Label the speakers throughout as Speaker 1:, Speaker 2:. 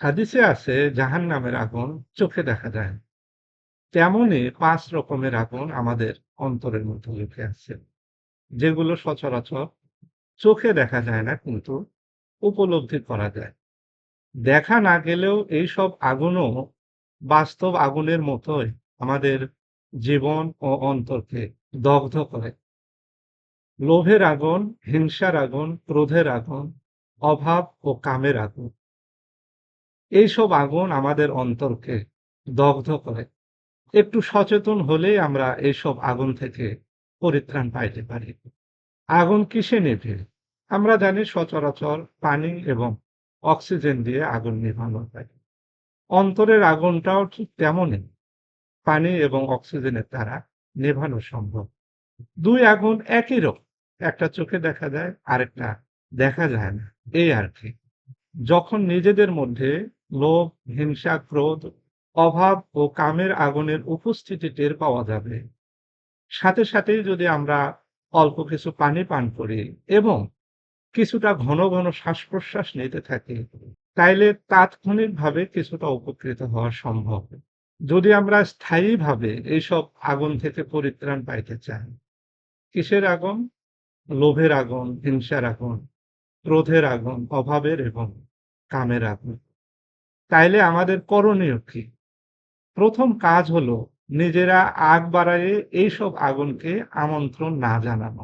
Speaker 1: হাদিসে আছে জাহান নামের আগুন চোখে দেখা যায়। তেমনই পাঁচ রকমের আগুন আমাদের অন্তরের মধ্যে লুকিয়ে আছে, যেগুলো সচরাচর চোখে দেখা যায় না, কিন্তু উপলব্ধি করা যায়। দেখা না গেলেও এইসব আগুনও বাস্তব আগুনের মতোই আমাদের জীবন ও অন্তরকে দগ্ধ করে। লোভের আগুন, হিংসার আগুন, ক্রোধের আগুন, অভাব ও কামের আগুন। এইসব আগুন আমাদের অন্তরকে দগ্ধ করে। একটু সচেতন হলেই আমরা এইসব আগুন থেকে পরিত্রাণ পাইতে পারি। আগুন কিসে নেভে আমরা জানি সচরাচর পানি এবং অক্সিজেন দিয়ে আগুন নেভানো হয় অন্তরের আগুনটাও ঠিক তেমনই। পানি এবং অক্সিজেনের দ্বারা নেভানো সম্ভব। দুই আগুন একই রকম। একটা চোখে দেখা যায়, আরেকটা দেখা যায় না। এই আর কি। যখন নিজেদের মধ্যে লোভ, হিংসা, ক্রোধ, অভাব ও কামের আগুনের উপস্থিতি টের পাওয়া যাবে। সাথে সাথেই যদি আমরা অল্প কিছু পানি পান করি এবং কিছুটা ঘন ঘন শ্বাস প্রশ্বাস নিতে থাকি, তাইলে তাৎক্ষণিকভাবে কিছুটা উপকৃত হওয়া সম্ভব। যদি আমরা স্থায়ীভাবে এইসব আগুন থেকে পরিত্রাণ পাইতে চাই, কিসের আগুন? লোভের আগুন, হিংসার আগুন, ক্রোধের আগুন, অভাবের এবং কামের আগুন। তাইলে আমাদের করণীয় কি? প্রথম কাজ হলো নিজেরা আগ বাড়ায়ে এইসব আগুনকে আমন্ত্রণ না জানানো।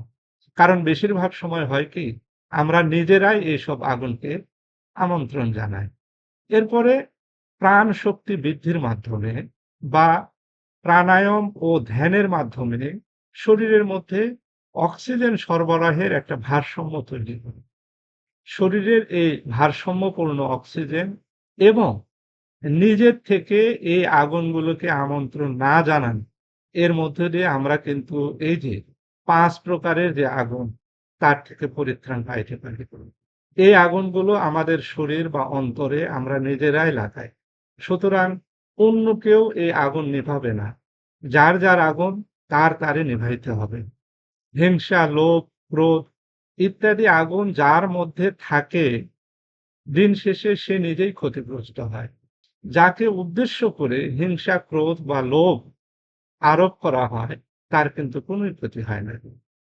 Speaker 1: কারণ বেশিরভাগ সময় হয় কি, আমরা নিজেরাই এইসব আগুনকে আমন্ত্রণ জানাই। এরপরে প্রাণ শক্তি বৃদ্ধির মাধ্যমে বা প্রাণায়াম ও ধ্যানের মাধ্যমে শরীরের মধ্যে অক্সিজেন সরবরাহের একটা ভারসাম্য তৈরি করে শরীরের এই ভারসাম্যপূর্ণ অক্সিজেন এবং নিজের থেকে এই আগুনগুলোকে আমন্ত্রণ না জানান, এর মধ্যে দিয়ে আমরা কিন্তু এই যে পাঁচ প্রকারের যে আগুন, তার থেকে পরিত্রাণ পাইতে পারি। এই আগুনগুলো আমাদের শরীর বা অন্তরে আমরা নিজেরাই লাগাই। সুতরাং অন্য কেউ এই আগুন নিভাবে না। যার যার আগুন, তার তারে নিভাইতে হবে। হিংসা, লোভ, ক্রোধ ইত্যাদি আগুন যার মধ্যে থাকে দিন শেষে সে নিজেই ক্ষতিগ্রস্ত হয়। যাকে উদ্দেশ্য করে হিংসা, ক্রোধ বা লোভ আরোপ করা হয়, তার কিন্তু কোনো ক্ষতি হয় না।